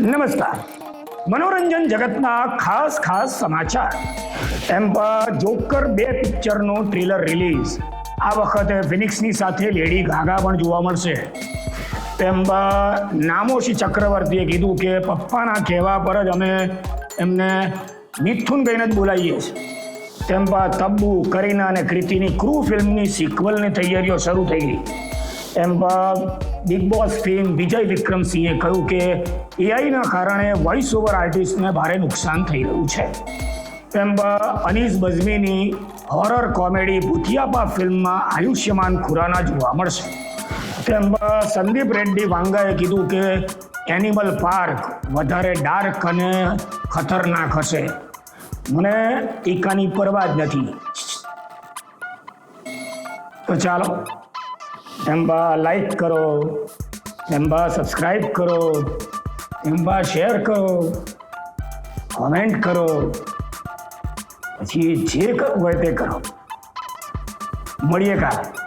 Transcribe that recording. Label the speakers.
Speaker 1: નમસ્કાર. મનોરંજન જગતના ખાસ ખાસ સમાચાર. એમ જોકર બે પિક્ચરનું ટ્રેલર રિલીઝ આ વખતે ફિનિક્સની સાથે લેડી ગાગા પણ જોવા મળશે. તેમ નામોશી ચક્રવર્તીએ કીધું કે, પપ્પાના કહેવા પર જ અમે એમને મિથુન કહીને જ બોલાવીએ છીએ. તેમ તબ્બુ કરીના અને કૃતિની ક્રૂ ફિલ્મની સિક્વલની તૈયારીઓ શરૂ થઈ ગઈ. એમ Bigg Boss film Vijay Vikramsinghe કહ્યું કે એઆઈના કારણે વોઇસ ઓવર આર્ટિસ્ટને ભારે નુકસાન થઈ રહ્યું છે. તેમ અનીસ બઝમીની હોરર કોમેડી ભૂતિયાપા ફિલ્મમાં આયુષ્યમાન ખુરાના જોવા મળશે. તેમ સંદીપ રેડ્ડી વાંગાએ કીધું કે એનિમલ પાર્ક વધારે ડાર્ક અને ખતરનાક હશે. મને ટીકાની પરવા જ નથી. તો ચાલો એમ્બા લાઈક કરો એમ્બા સબસ્ક્રાઈબ કરો એમ્બા શેર કરો કોમેન્ટ કરો પછી જે કરવું હોય તે કરો મળીએ કાલે